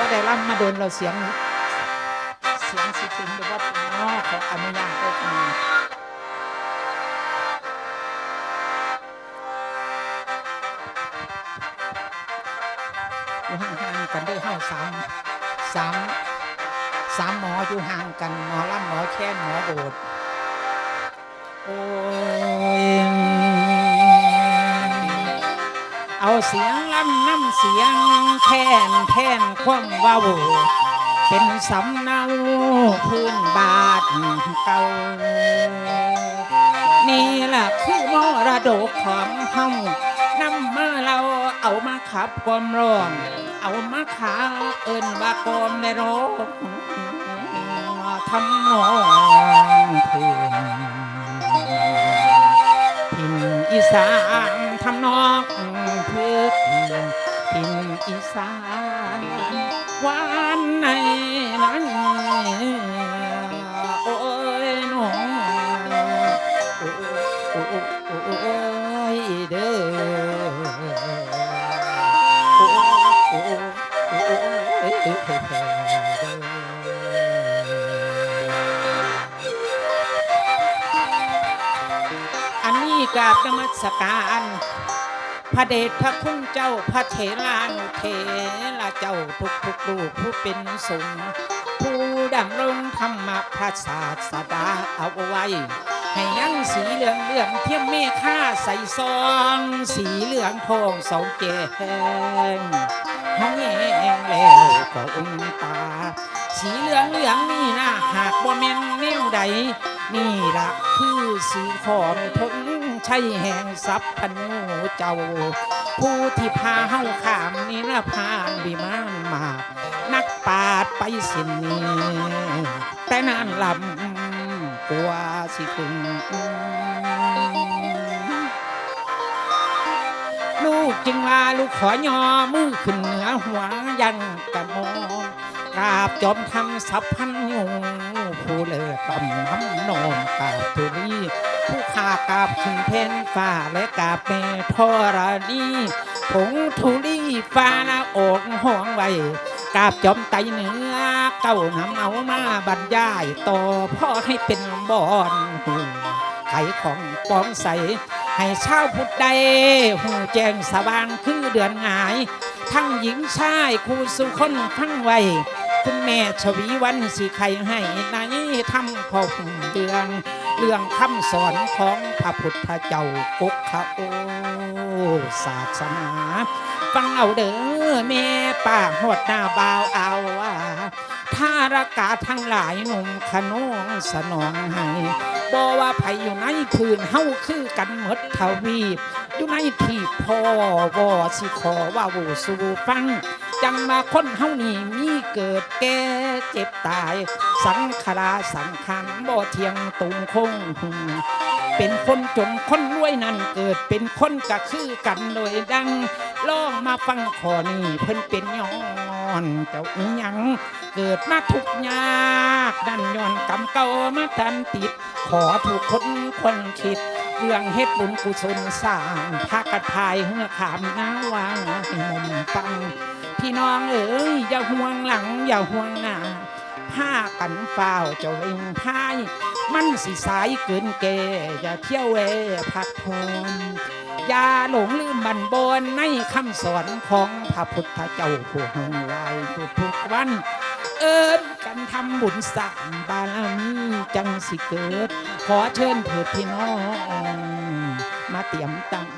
ว่าได้ร่ำมาโดนเราเสียง เสียงสิถึงหรือว่าถึงนอกขออนุญาตออกมีอยู่ห่างๆกันได้เท่าสามสามสามหมออยู่ห่างกันหมอล่ำหมอแค้นหมอโบดโอ้ เอาเสียงล่ำน้ำเสียงแทนแทนความว้าเป็นสำเนาพื้นบาทเก่า นี่ล่ะคือมรดกของเฮานำมาเราเอามาขับความร้องเอามาขาเอินว่ากอมในโรกทำนองเพลงพินอีสานทำนอง พืชพินอีสานหวานในนั้นโอ้ยน้องโอ้โอ้โอ้โอ้ยเด้อโอ้โอ้โอ้โอ้ยเด้ออันนี้กราบนมัสการ พระเดชพระคุณเจ้าพระเถรานุเถระเจ้าทุกทุกๆลูกผู้เป็นสงฆ์ผู้ดำรงธรรมพระศาสดาเอาไว้ ให้ยังสีเหลืองเหลืองเทียมเมฆาใส่ซองสีเหลืองทองสองเจงห้องแงแล้วก็อุ้มตา สีเหลืองเหลืองนี่นะหากบ่แม่นแนวใด นี่ละคือสีของทนใช่แห่งทรัพย์พนู เจ้า ผู้ที่พาเฮาขามนิรพานวิมานมา นักปราดไปสินนี้แต่นานลำกว่าสิถึงลูกจึงว่าลูกขอยอมือขึ้นเหนือหัวยังกระมอ ราบจอมทำสัพพันยูผู้เลิศต่ำน้ำนมกาบทุลีผู้ขากาบขึ้นเพนฟ้าและกาบแม่ธรณีผงทุลีฟ้าละอกห้องไว้กาบจอมไตเนื้อเก้านำเอามาบรรยายต่อพ่อให้เป็นบอนหูไขของปองใส ให้ชาวพุทธใดหูแจ้งสว่างคือเดือนหงาย ทั้งหญิงชายคู่สุคนฟังไว้ คุณแม่ชวีวันสิใครให้ในทำพอหุ่เดืองเรื่องคำสอนของพระพุทธเจ้ากุกขะโอศาสนาฟังเอาเด้อแม่ป้าหดหน้าบ่าวเอาว่าถ้ารากาทั้งหลายหนุ่มขนองสนองให้บ่ว่าไผอยู่ในพื้นเฮาคือกันหมดทวีปอยู่ในที่พ่อวอสิขอว่าวูสู่ฟัง จังมาคนเฮานี่มีเกิดแก่เจ็บตาย สังขารสังขารบ่เทียงตุงคง เป็นคนจนคนรวยนั่นเกิดเป็นคนก็คือกันโดยดังลองมาฟังขอนี่เพิ่นเป็นย้อนเจ้าอีหยังเกิดมาทุกยากดันย้อนกรรมเก่ามาทันติด ขอถูกคนคนคิดเรื่องเฮ็ดบุญกุศลสร้างพากัดพายเฮือขามน้าวางให้มุมฟัง พี่น้องเอ๋ยอย่าห่วงหลังอย่าห่วงหน้าผ้ากันฝ้าวเจะเวงพาย มันสิสายเกินแก่อย่าเที่ยวแวพักผ่อนอย่าหลงลืมบันบนในคำสอนของพระพุทธเจ้าผู้หงลายทุกๆวัน เอิญกันทำบุญสร้างบารมีจังสิเกิด ขอเชิญเถิดพี่น้อง มาเตรียมตัง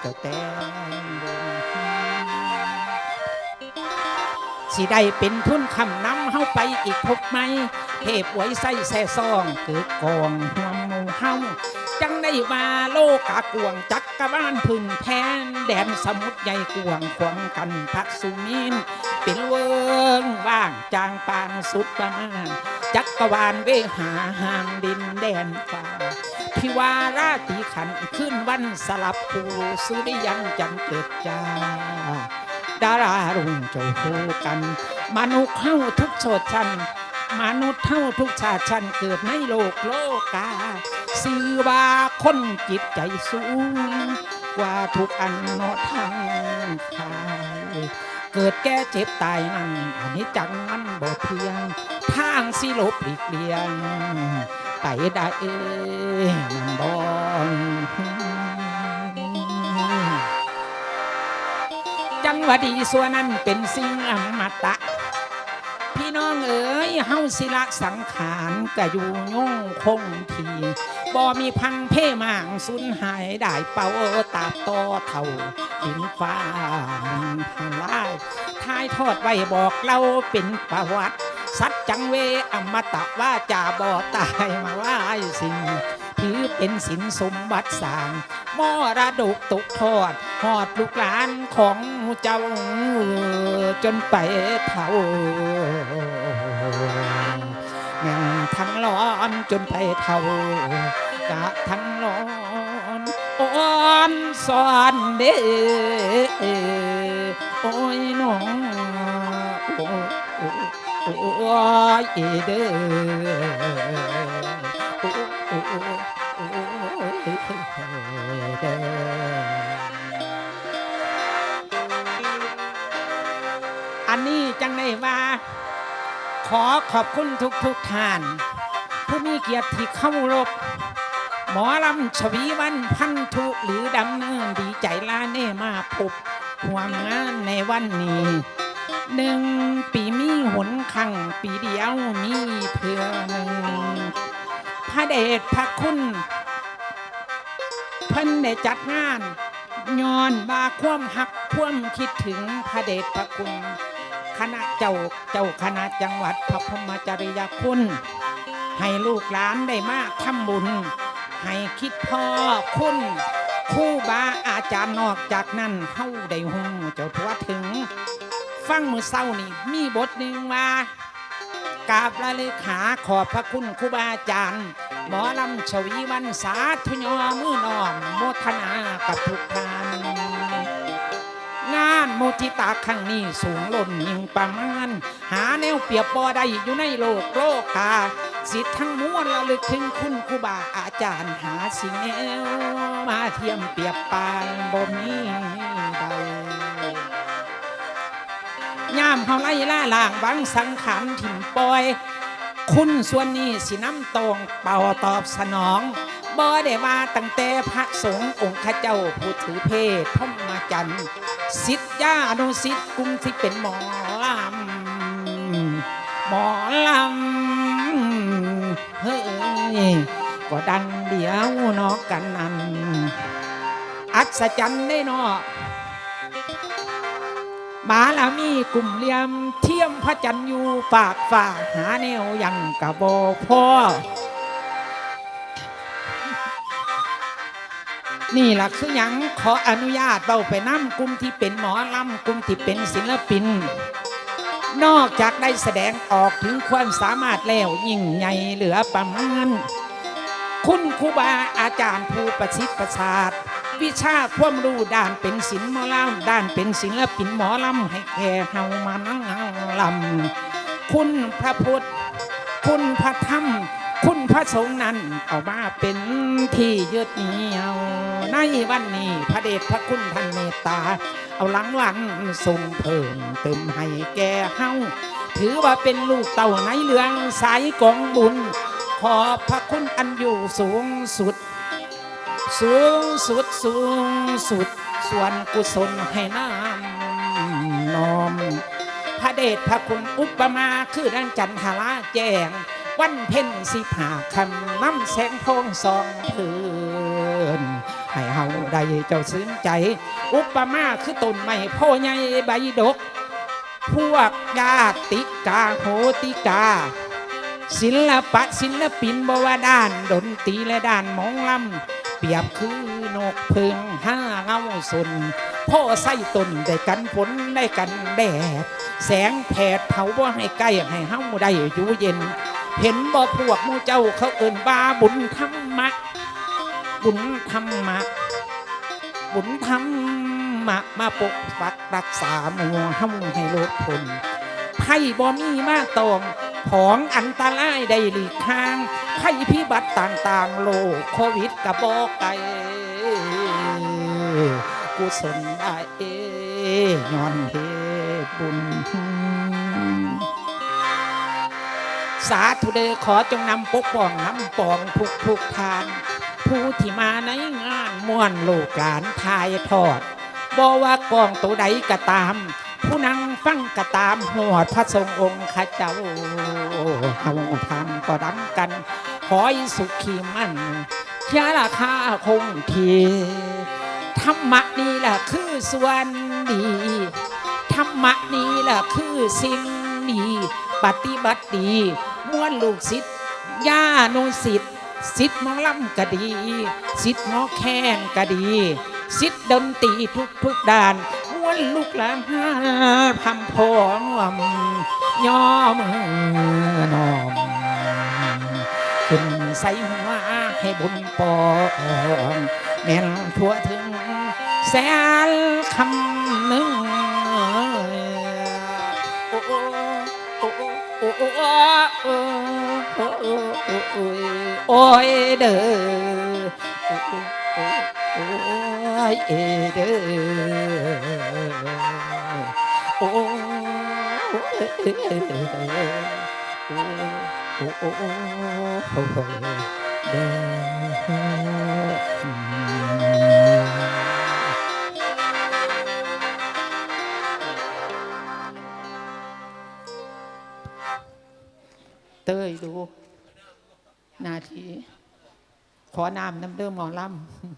เจ้าแต่ สิได้เป็นทุนคำนำเฮาไปอีกพบไหมเทพไว้ใส่แส่ซองเกิดกองหัวหมูเฮาจังได้ว่าโลกากวงจักกรวาลพื้นแผ่นแดนสมุทรใหญ่กวงขวางกันพักสุมินเป็นเวิงว่างจางปางสุดประมาณจักรวาลเวหาห่างดินแดนฟ้าพิวาราตีขันขึ้นวันสลับผู้สุริยันจันเกิดจ้า ดารารุ่งเจ้าคู่กัน มนุษย์เฮาทุกโสดชั้นมนุษย์เท่าทุกชาติชั้นเกิดในโลกโลกาสื่อว่าคนจิตใจสูง กว่าทุกอันนอทั้งทายเกิดแก่เจ็บตายนั่นอันนี้จังมันบ่เที่ยง ทางสิลบหลีกเลี่ยงไปได้เองมันบ่ จังหวะดีส่วนนั้นเป็นสิ่งอมตะ พี่น้องเอ๋ยเฮาศิละสังขารก็อยู่ยงคงทีบ่มีพังเพ่มางสุนหายได้เป่าตาบต่อเท่าดินฟ้ามันพลายทายทอดไว้บอกเราเป็นประวัติ สัจจังเวอมตะว่าจาบ่ตายมาว่าสิ่ง ถือเป็นสินสมบัติสร้างมรดกตกทอดหอดลูกหลานของเจ้าจนไปเท่าแม่งทั้งร้อนจนไปเท่ากะทั้งร้อนอ่อนสอนเด้โอ้ยน้องอ้โอ้โอ้ยเด้อ ขอขอบคุณทุกทุกท่าน ผู้มีเกียรติที่เข้ารบหมอลำชวีวันพันธุหรือดำเนินดีใจลาเน่มาพบห่วมงานในวันนี้หนึ่งปีมีหนขังปีเดียวมีเพื่อหนึ่งพระเดชพระคุณเพิ่นได้จัดงานย้อนบาความหักความคิดถึงพระเดชพระคุณ ณะเจ้าเจ้าคณะจังหวัดพระพรมจริยคุณ ให้ลูกหลานได้มาทำบุญ ให้คิดพ่อคุณคู่บาอาจารย์นอกจากนั้นเฮาได้หูเจ้าทั่วถึง ฟังมือเศร้านี่มีบทหนึ่งว่ากราบละเลขาขอบพระคุณครูบาอาจารย์ หมอลำชวีวันสาธุยอมือนอมโมทนากับทุกท่านานโมทิตาครั้งนี้สูงล้นยิ่งประมาณ หาแนวเปียบปอได้อยู่ในโลกโลกตาสิทธิ์ทั้งมวลระลึกถึงคุณครูบาอาจารย์หาสิ่งแนวมาเทียมเปียบปานบ่มีใดย่ามเฮาไล่ล่าล่างวังสังขารถิ่มปอย คุณส่วนนี้สิน้ำตรงเป่าตอบสนองบ่ได้ว่าตั้งแต่พระสงฆ์องค์ข้าเจ้าผู้ถือเพศพรหมจันทร์ สิทธิ์ญานุสิทธิ์กลุ่มที่เป็นหมอลำหมอลำเฮ้ยก็ดังเดียวนอกกันนั้นอัศจรรย์ได้เนอบาลามีกลุ่มเลี่ยมเทียมพระจันทร์อยู่ฝากฝ่าหาแนวยังกะบอพ่อ นี่หล่ะคือยังขออนุญาตเบาไปน้ำกลุ่มที่เป็นหมอลำกลุ่มที่เป็นศิลปิน นอกจากได้แสดงออกถึงความสามารถแล้วยิ่งใหญ่เหลือประมาณคุณครูบาอาจารย์ผู้ประสิทธิ์ประสาทวิชาความรู้ด้านเป็นศิลป์หมอลำด้านเป็นศิลปินหมอลำให้แก่เฮามานั่งลำคุณพระพุทธ คุณพระธรรม คุณพระสงฆ์นั้นเอามาเป็นที่ยึดเหนี่ยวในวันนี้พระเดชพระคุณท่านเมตตา เอาหลังวันทรงเพิ่มเติมให้แก่เฮาถือว่าเป็นลูกเต่าในเรืองสายกองบุญ ขอบพระคุณอันอยู่สูงสุด สูงสุดสูงสุด ส่วนกุศลให้น้ำนอม พระเดชพระคุณอุปมาคือดังจันทราแจ้ง วันเพ็ญสิผาคำน้ำแสงทองสองพื้นให้เฮาได้เจ้าซึ้งใจ อุปมาคือต้นไม้โพใหญ่ใบดก พวกญาติกาโหติกา ศิลปะศิลปินบวาด้านดนตรีและด้านมองลำเปรียบคือนกพึงห้าเงาสนพ่อไส้ตนได้กันฝนได้กันแดดแสงแผดเผาบ่ให้ใกล้ให้เฮาได้อยู่เย็น เห็นบ่พวกมูเจ้าเขาเอิ่นว่าบุญธรรมะ บุญธรรมะ บุญธรรมะ มาปกปักรักษาหมู่เฮาให้ลดพ้นไพ่บ่มีมาตองของอันตรายได้หลีกทางภัยพิบัติต่างๆ โลกโควิดกระบอกไกกุศลได้ย้อนเหตุญ สาธุเดขอจงนำปกป้องน้ำปองทุกทุกทาน ผู้ที่มาในงานม่วนลูกหลานทายทอดบ่ว่ากองตัวใดก็ตาม ผู้นั่งฟังก็ตามหวดพระทรงองค์ข้าเจ้าเฮาทำก็ดังกัน ขอให้สุขีมันยาราคาคงทีธรรมะนี่แหละคือส่วนดีธรรมะนี่แหละคือสิ่งดี ปฏิบัติดี ม้วนลูกศิษย์ย่าโนศิษย์ศิษย์หมอลำก็ดีศิษย์หมอแคนก็ดีศิษย์ดนตรีทุกทุกด้านม้วนลูกหลานพำพองย่อมือนอมขึ้นใส่หัวให้บุญปองแม่นทั่วถึงแสนคำหนึ่ง โอ้ยเด้อโอ้ยเด้อโอ้ยเด้อ ต้ยดู นาที ขอน้ำน้ำเดิมหมอลำ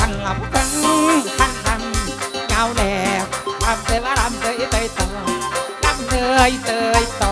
ทั้งลำกันทันลำยาแหลกลำเตยว่าลำเตยเตยต่อลำเตยเตยต่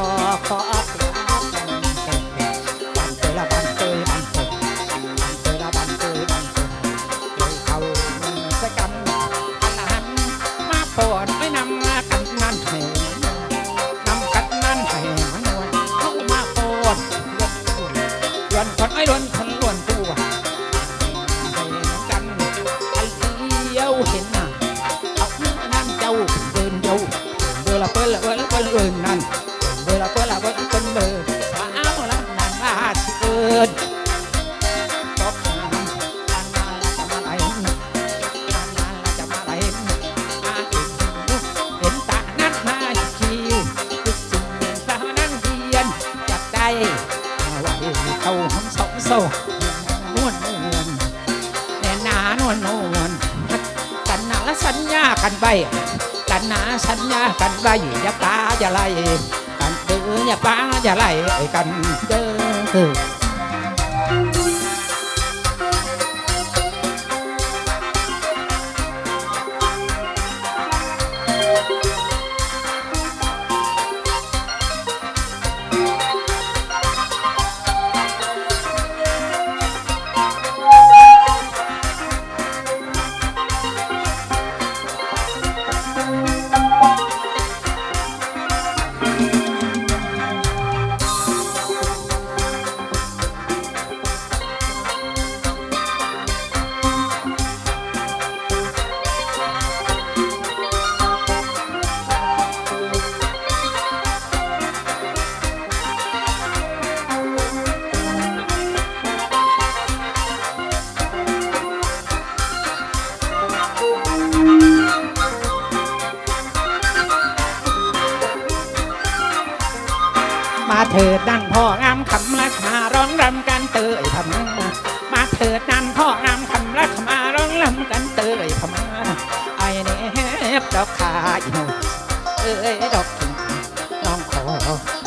อย่าปาอย่าไล่กันเด้อ เอ้ยดอกกิ่งน้องขอ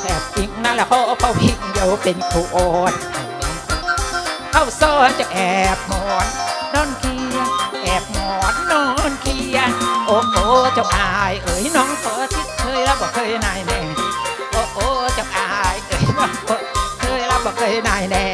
แอบอิงนั่นแหละพ่อเป่าพิงเดียวเป็นครูโอดเข้าซ้อนจะแอบหมอนนอนเคียแอบหมอนนอนเคียโอ้โอ้เจ้าอายเอ๋ยน้องเปิดที่เคยรับบอกเคยนายแน่โอ้โอ้เจ้าอายเอ๋ยน้องเปิดเคยรับบอกเคยนายแน่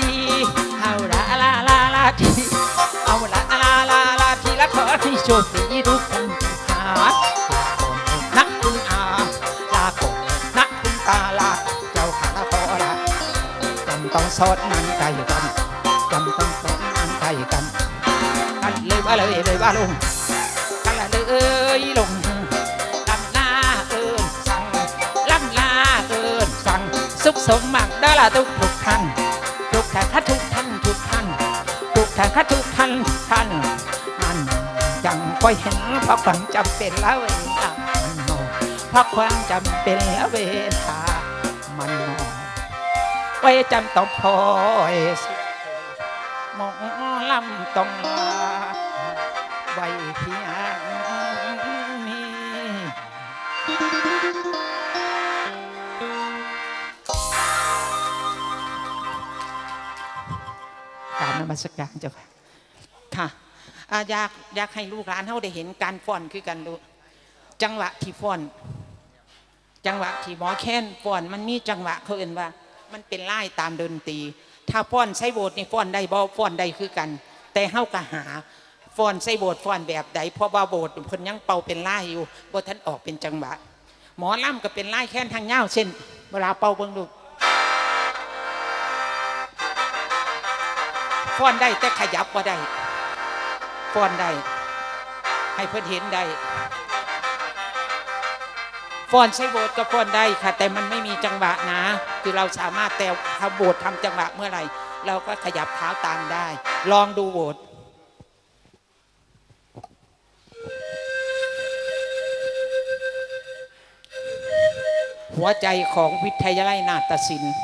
ดีเอาละลาลาลาทีเอาละลาลาลาทีละขอที่โชคดีทุกคนหาลาโกนนักคุณอาลาโกนนักคุณตาลาเจ้าขาละขอละจำต้องสอดนันไก่กันจำต้องสอดนันไก่กันกันเลยว่าเลยเลยว่าลงกันเลยลงลำลาเอินสั่งลำลาเอินสั่งสุขสมมักได้ละทุกทุกท่าทุกานคะทุกท่านทุกท่านทุกท่านคะทุกท่านท่านนั่นยังก็เห็นเพราะความจำเป็นแล้วเวลามันนอเพราะความจำเป็นแล้วเวลามันนอไว้จำต้องพอยสิหมองลำต้องลาไว้เพี มัสการเจ้าค่ะค่ะอายากอยากให้ลูกหลานเขาได้เห็นการฟ้อนคือกันดูจังหวะที่ฟ้อน จังหวะที่หมอแค้นฟ้อนมันมีจังหวะเขาเอ่นว่า มันเป็นไล่ตามดนตรี ถ้าฟ้อนใช้โบสนี่ฟ้อนได้บ่ฟ้อนได้คือกัน แต่เฮากะหาฟ้อนใช้โบสฟ้อนแบบใดเพราะว่าโบสเพิ่นยังเป่าเป็นไล่อยู่บ่ทันออกเป็นจังหวะ หมอล่ำก็เป็นไล่แค้นทางเงาวเช่น เวลาเป่าเบิ่งดู ฟ้อนได้แต่ขยับบ่ได้ฟ้อนได้ ให้เพื่อนเห็นได้ฟ้อนใช้โบสก็ฟ้อนได้ค่ะ แต่มันไม่มีจังหวะนะ คือเราสามารถแต่ถ้าโบสทำจังหวะเมื่อไหร่ เราก็ขยับเท้าตามได้ ลองดูโบสหัวใจของวิทยาลัยนาฏศิลป์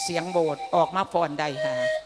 เสียงโบสออกมาฟ้อนได้ค่ะ